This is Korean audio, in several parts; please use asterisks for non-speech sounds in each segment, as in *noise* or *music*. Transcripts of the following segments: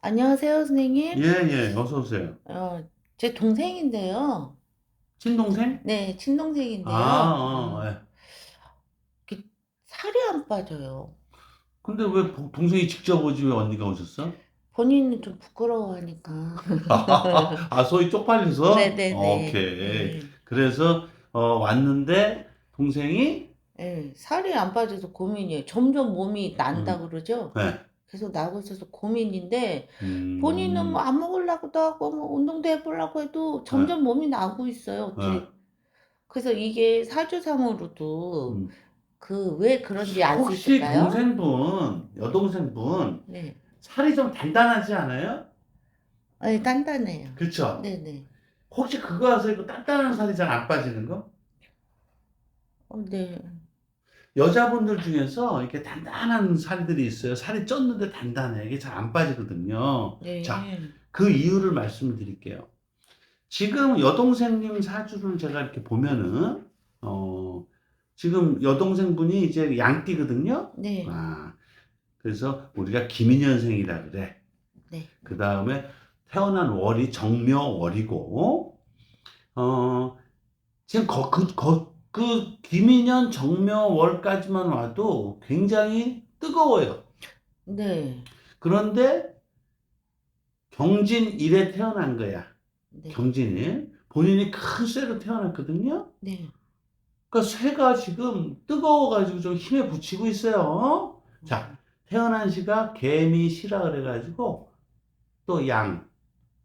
안녕하세요, 선생님. 예, 예, 어서 오세요. 어, 제 동생인데요. 친동생? 네, 친동생인데요. 아, 어, 어, 예. 살이 안 빠져요. 근데 왜 보- 동생이 직접 오지 왜 언니가 오셨어? 본인은 좀 부끄러워하니까. *laughs* 아, 소위 쪽팔려서? 네네네. 오케이. 그래서 어, 왔는데 동생이 네, 살이 안 빠져서 고민이에요. 점점 몸이 난다 음. 그러죠. 네. 계속 나고 있어서 고민인데, 음, 본인은 뭐 안 먹으려고도 하고, 뭐 운동도 해보려고 해도 점점 몸이 나고 있어요. 어떻게. 네. 그래서 이게 사주상으로도 음. 그 왜 그런지 알 수 혹시 있을까요? 동생분, 여동생분 네. 살이 좀 단단하지 않아요? 아니, 단단해요. 그렇죠? 네네. 혹시 그거 아세요? 그 단단한 살이 잘 안 빠지는 거? 어, 네. 여자분들 중에서 이렇게 단단한 살들이 있어요. 살이 쪘는데 단단해. 이게 잘 안 빠지거든요. 네. 자, 그 이유를 말씀드릴게요. 지금 여동생님 사주를 제가 이렇게 보면은, 어, 지금 여동생분이 이제 양띠거든요. 네. 아, 그래서 우리가 김인년생이라 그래. 네. 그 다음에 태어난 월이 정묘월이고, 어, 지금 거, 그, 거, 그 김인년 정묘월까지만 와도 굉장히 뜨거워요. 네. 그런데 경진 일에 태어난 거야. 네. 경진일. 본인이 큰 쇠로 태어났거든요. 네. 그러니까 쇠가 지금 뜨거워가지고 좀 힘에 부치고 있어요. 자, 태어난 시가 개미 시라 그래가지고 또 양,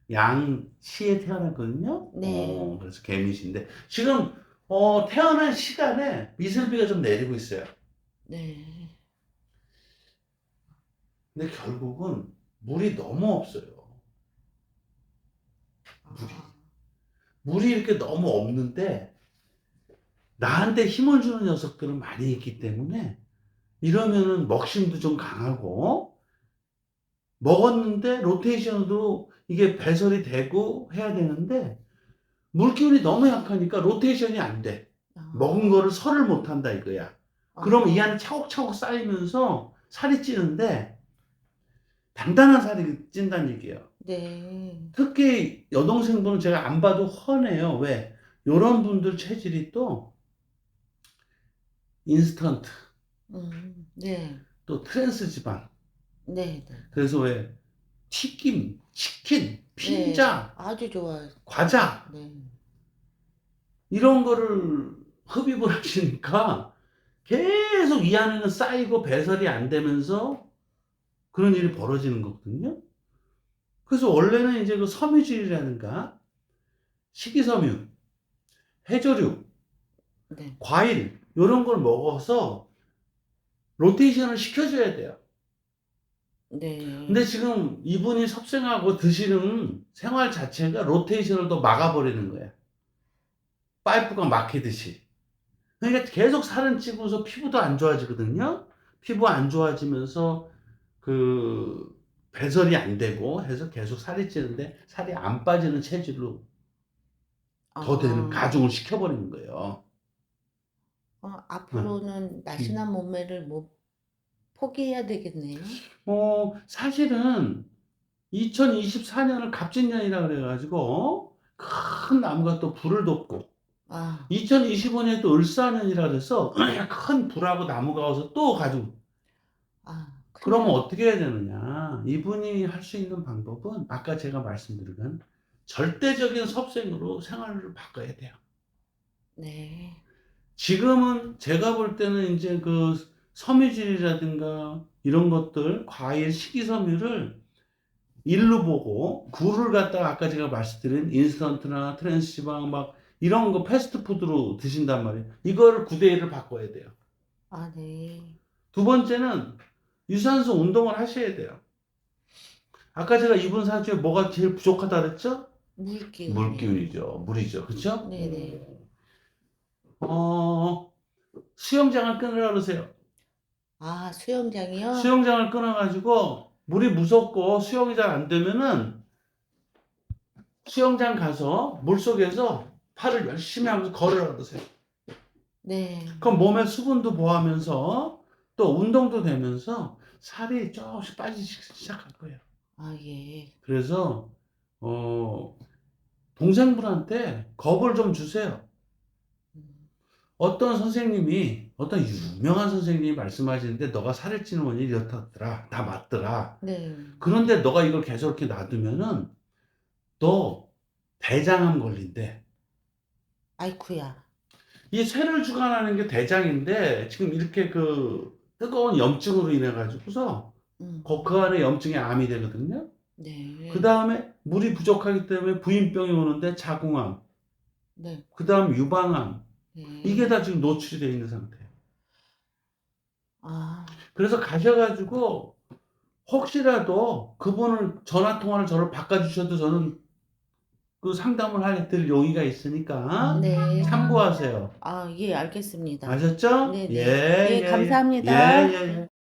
양 시에 태어났거든요. 네. 어, 그래서 개미 시인데 지금 어, 태어난 시간에 미슬비가 좀 내리고 있어요. 네. 근데 결국은 물이 너무 없어요. 물이. 아, 물이 이렇게 너무 없는데 나한테 힘을 주는 녀석들은 많이 있기 때문에 이러면은 먹심도 좀 강하고 먹었는데 로테이션으로 이게 배설이 되고 해야 되는데 물기운이 너무 약하니까 로테이션이 안 돼. 아. 먹은 거를 설을 못 한다 이거야. 그러면 이 안에 차곡차곡 쌓이면서 살이 찌는데 단단한 살이 찐다는 얘기예요. 네. 특히 여동생분은 제가 안 봐도 훤해요. 왜? 요런 분들 체질이 또 인스턴트, 음, 네. 또 트랜스 지방. 네. 네. 그래서 왜 튀김, 치킨, 피자, 아주 좋아요. 과자 네. 이런 거를 흡입을 *laughs* 하시니까 계속 이 안에는 쌓이고 배설이 안 되면서 그런 일이 벌어지는 거거든요. 그래서 원래는 이제 그 섬유질이라든가 식이섬유, 해조류, 네. 과일 이런 걸 먹어서 로테이션을 시켜줘야 돼요. 네. 근데 지금 이분이 섭생하고 드시는 생활 자체가 로테이션을 또 막아버리는 거야. 파이프가 막히듯이. 그러니까 계속 살은 찌고서 피부도 안 좋아지거든요. 피부 안 좋아지면서 그 배설이 안 되고 해서 계속 살이 찌는데 살이 안 빠지는 체질로 더 되는 아, 가중을 시켜버리는 거예요. 어, 앞으로는 날씬한 몸매를 뭐 포기해야 되겠네요. 어, 사실은 2024년을 갑진년이라 그래가지고 큰 나무가 또 불을 돋고 아, 2025년에 또 을사년이라 그래서 *clears throat* 큰 불하고 나무가 와서 또 가지고 아. 그러면 어떻게 해야 되느냐 이분이 할 수 있는 방법은 아까 제가 말씀드린 절대적인 섭생으로 생활을 바꿔야 돼요 네. 지금은 제가 볼 때는 이제 그 섬유질이라든가 이런 것들 과일 식이섬유를 일로 보고 굴을 갖다가 아까 제가 말씀드린 인스턴트나 트랜스지방 막 이런 거 패스트푸드로 드신단 말이에요. 이거를 9대 1을 바꿔야 돼요. 아, 네. 두 번째는 유산소 운동을 하셔야 돼요. 아까 제가 이분 사주에 뭐가 제일 부족하다 그랬죠? 물기운. 물기운이죠. 물이죠. 그렇죠? 네네. 어, 수영장을 끊으라 그러세요. 아, 수영장이요? 수영장을 끊어가지고 물이 무섭고 수영이 잘 안 되면은 수영장 가서 물 속에서 팔을 열심히 하면서 걸으라 그러세요. 네. 그럼 몸의 수분도 보하면서 또 운동도 되면서 살이 조금씩 빠지기 시작할 거예요. 아, 예. 그래서 어 동생분한테 겁을 좀 주세요. 음. 어떤 선생님이 어떤 유명한 선생님이 말씀하시는데 너가 살을 찌는 원인이 이렇다더라. 다 맞더라. 네. 그런데 너가 이걸 계속 이렇게 놔두면은 너 대장암 걸린대. 아이쿠야. 이 쇠를 주관하는 게 대장인데 지금 이렇게 그 뜨거운 염증으로 인해 가지고서 음. 그, 그 안에 염증이 암이 되거든요. 네. 그 다음에 물이 부족하기 때문에 부인병이 오는데 자궁암, 네. 그 다음 유방암 네. 이게 다 지금 노출이 되어 있는 상태예요. 아, 그래서 가셔가지고 혹시라도 그분을 전화 통화를 저를 바꿔주셔도 저는 그 상담을 하실 용의가 있으니까 네. 참고하세요. 아, 예, 알겠습니다. 아셨죠? 네, 네. 예, 예, 감사합니다. 예, 예, 예.